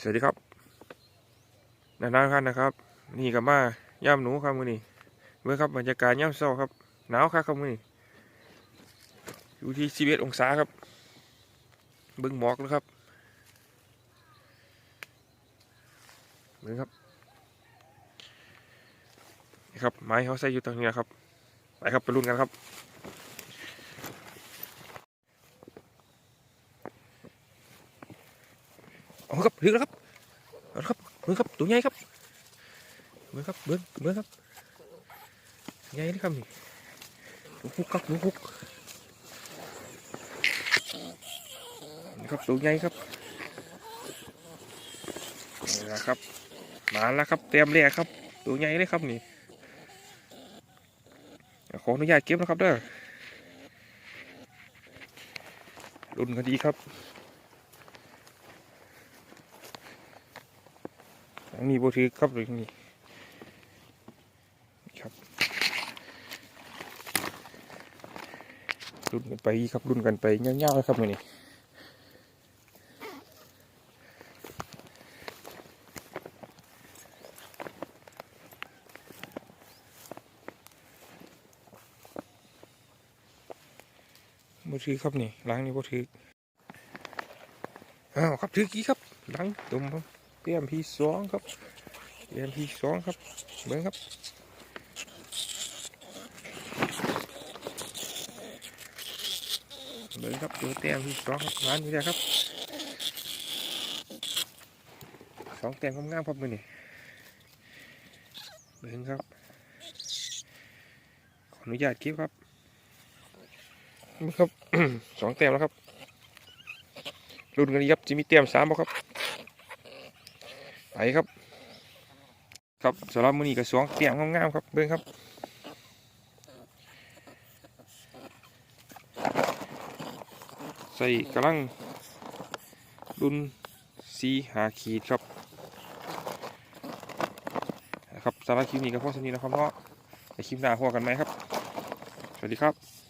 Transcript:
สวัสดีครับนานๆครับนะครับ นี่กับมาย่ำหนูครับมือนี่เมื่อครับบรรยากาศย่ำเศร้าครับ หนาวครับครับมือนี่อยู่ที่สิบเอ็ดองศาครับเบิ้งหมอกนะครับเบิ้งครับนี่ครับไม้เขาใส่อยู่ตรงนี้ครับ ไปครับไปรุ่นกันครับ เอาครับถึงแล้วครับเอาครับเบิ้งครับตัวใหญ่ครับเบิ้งครับเบิ้งเบิ้งครับใหญ่เลยครับนี่ลูกคุกครับลูกคุกนี่ครับตัวใหญ่ครับนี่แหละครับมาแล้วครับเตรียมเลยครับตัวใหญ่เลยครับนี่ขออนุญาตเก็บนะครับเด้อรุ่นกันดีครับ อันนี้บ่ถือครับหรือนี่ครับรุ่นกันไปครับรุ่นกันไปเงี้ยวๆเลยครับมือนี้บ่ถือครับนี่ล้างนี่บ่ถืออ้าวครับถือกี่ครับล้างตุ่มครับ เตรียมพีสองครับเตรียมพีสองครับเบิ้งครับเบิ้งครับดูเตรียมพีสองครับร้านนี้เลยครับสองเตรียมงามๆครับมือนี่เบิ้งครับขออนุญาตคลิปครับเบ่งครับสองเตรียมแล้วครับรุ่นกันนี้ครับจะมีเตรียมสามบ่ครับ ไปครับ ครับสำหรับมือนี้ก็สวงเตียงงามๆครับเบิ้งครับใส่กระลังรุ่นสีหาขีดครับครับสำหรับคลิปนี้ก็พอสนี้นะครับเนาะในคลิปหน้าพบกันไหมครับ สวัสดีครับ